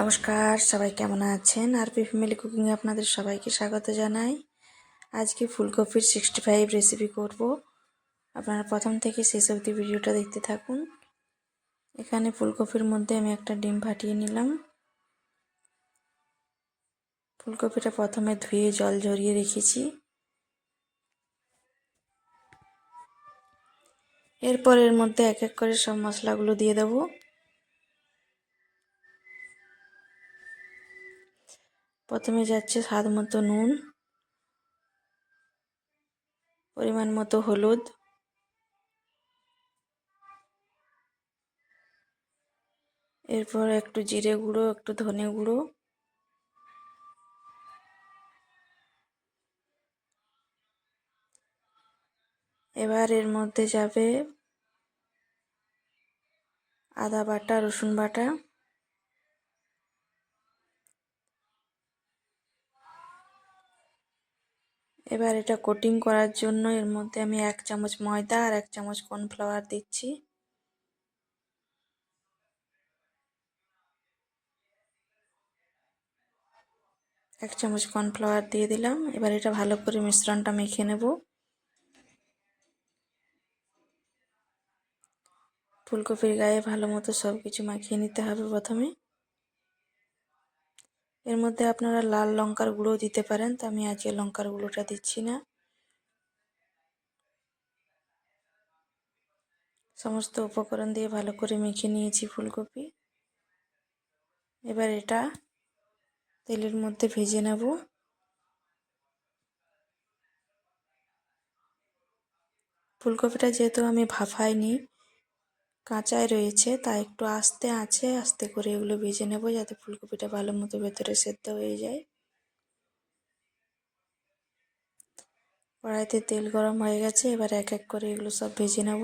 নমস্কার, সবাই কেমন আছেন? আরপি ফ্যামিলি কুকিংয়ে আপনাদের সবাইকে স্বাগত জানাই। আজকে ফুলকপির সিক্সটি ফাইভ রেসিপি করব। আপনারা প্রথম থেকে শেষ অবধি ভিডিওটা দেখতে থাকুন। এখানে ফুলকপির মধ্যে আমি একটা ডিম ফাটিয়ে নিলাম। ফুলকপিটা প্রথমে ধুয়ে জল ঝরিয়ে রেখেছি। এরপর এর মধ্যে এক এক করে সব মশলাগুলো দিয়ে দেবো। প্রথমে যাচ্ছে স্বাদ মতো নুন, পরিমাণ মতো হলুদ, এরপর একটু জিরে গুঁড়ো, একটু ধনে গুঁড়ো, এবার এর মধ্যে যাবে আদা বাটা, রসুন বাটা এবার এটা কোটিং করার জন্য এর মধ্যে আমি এক চামচ ময়দা আর এক চামচ কর্নফ্লাওয়ার দিচ্ছি। এক চামচ কর্নফ্লাওয়ার দিয়ে দিলাম। এবার এটা ভালো করে মিশ্রণটা মেখে নেব। ফুলকপির গায়ে ভালো মতো সব কিছু মাখিয়ে নিতে হবে প্রথমে। এর মধ্যে আপনারা লাল লঙ্কার গুঁড়ো দিতে পারেন, তো আমি আজকে লঙ্কার গুঁড়োটা দিচ্ছি না। সমস্ত উপকরণ দিয়ে ভালো করে মেখে নিয়েছি ফুলকপি। এবার এটা তেলের মধ্যে ভেজে নেব। ফুলকপিটা যেহেতু আমি ভাফাইনি কাঁচায় রয়েছে, তাই একটু আস্তে আছে, আস্তে করে এগুলো ভেজে নেব যাতে ফুলকপিটা ভালো মতো ভেতরে সেদ্ধ হয়ে যায়। কড়াইতে তেল গরম হয়ে গেছে, এবার এক এক করে এগুলো সব ভেজে নেব।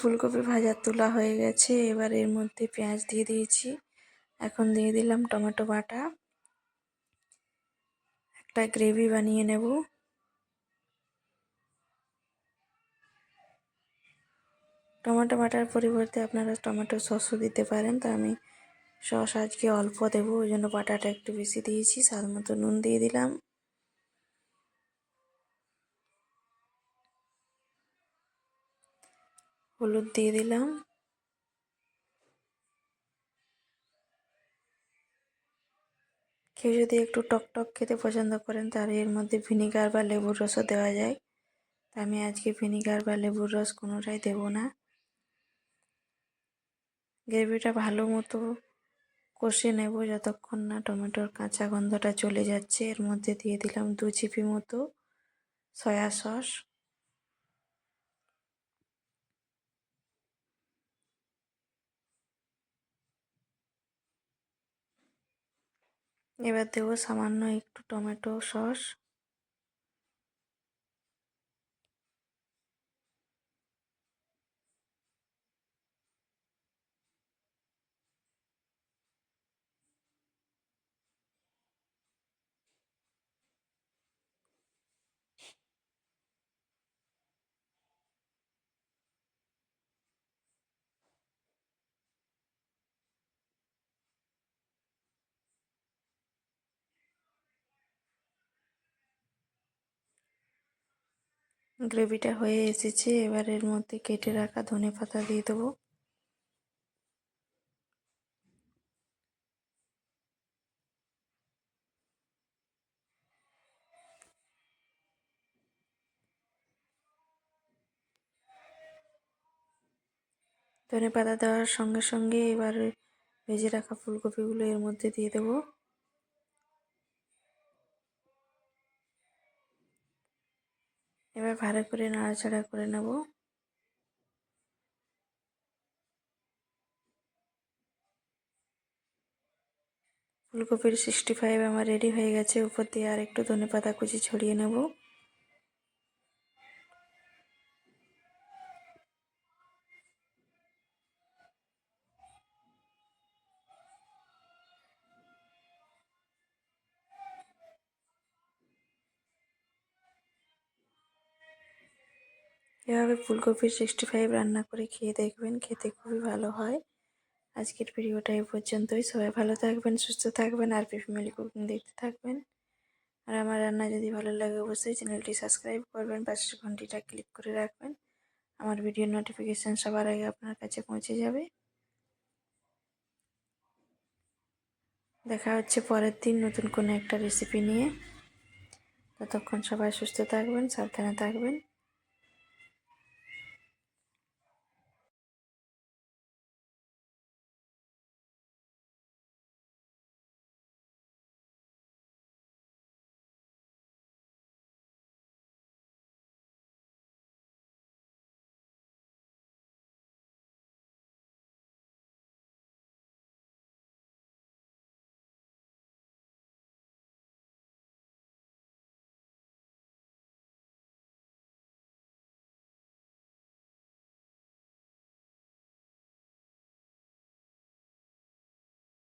ফুলকপি ভাজা তোলা হয়ে গেছে। এবার এর মধ্যে পেঁয়াজ দিয়ে দিয়েছি। এখন দিয়ে দিলাম টমেটো বাটা। একটা গ্রেভি বানিয়ে নেব। টমেটো বাটার পরিবর্তে আপনারা টমেটো সসও দিতে পারেন। তো আমি সস আজকে অল্প দেবো, ওই জন্য বাটাটা একটু বেশি দিয়েছি। স্বাদ মতো নুন দিয়ে দিলাম। হলুদ দিয়ে দিলাম। কেউ যদি একটু টক টক খেতে পছন্দ করেন, তাহলে এর মধ্যে ভিনিগার বা লেবুর রসও দেওয়া যায়। তা আমি আজকে ভিনিগার বা লেবুর রস কোনোটাই দেবো না। গ্রেভিটা ভালো মতো কষে নেব যতক্ষণ না টমেটোর কাঁচা গন্ধটা চলে যাচ্ছে। এর মধ্যে দিয়ে দিলাম দু চিপি মতো সয়া সস। এবার দেবো সামান্য একটু টমেটো সস। গ্রেভিটা হয়ে এসেছে, এবার এর মধ্যে কেটে রাখা ধনে পাতা দিয়ে দেবো। ধনে পাতা দেওয়ার সঙ্গে সঙ্গে এবার ভেজে রাখা ফুলকপিগুলো এর মধ্যে দিয়ে দেবো। এবার ভালো করে নাড়াচাড়া করে নেব। ফুলকপির সিক্সটি ফাইভ আমার রেডি হয়ে গেছে। উপর দিয়ে আর একটু ধনে পাতা কুচি ছড়িয়ে নেব। এভাবে ফুলকপির সিক্সটি ফাইভ রান্না করে খেয়ে দেখবেন, খেতে খুবই ভালো হয়। আজকের ভিডিওটা এই পর্যন্তই। সবাই ভালো থাকবেন, সুস্থ থাকবেন, আর ফ্যামিলি কুকিং দেখতে থাকবেন। আর আমার রান্না যদি ভালো লাগে অবশ্যই চ্যানেলটি সাবস্ক্রাইব করবেন, পাশের ঘন্টিটা ক্লিক করে রাখবেন। আমার ভিডিও নোটিফিকেশান সবার আগে আপনার কাছে পৌঁছে যাবে। দেখা হচ্ছে পরের দিন নতুন কোনো একটা রেসিপি নিয়ে। ততক্ষণ সবাই সুস্থ থাকবেন, সাবধানে থাকবেন।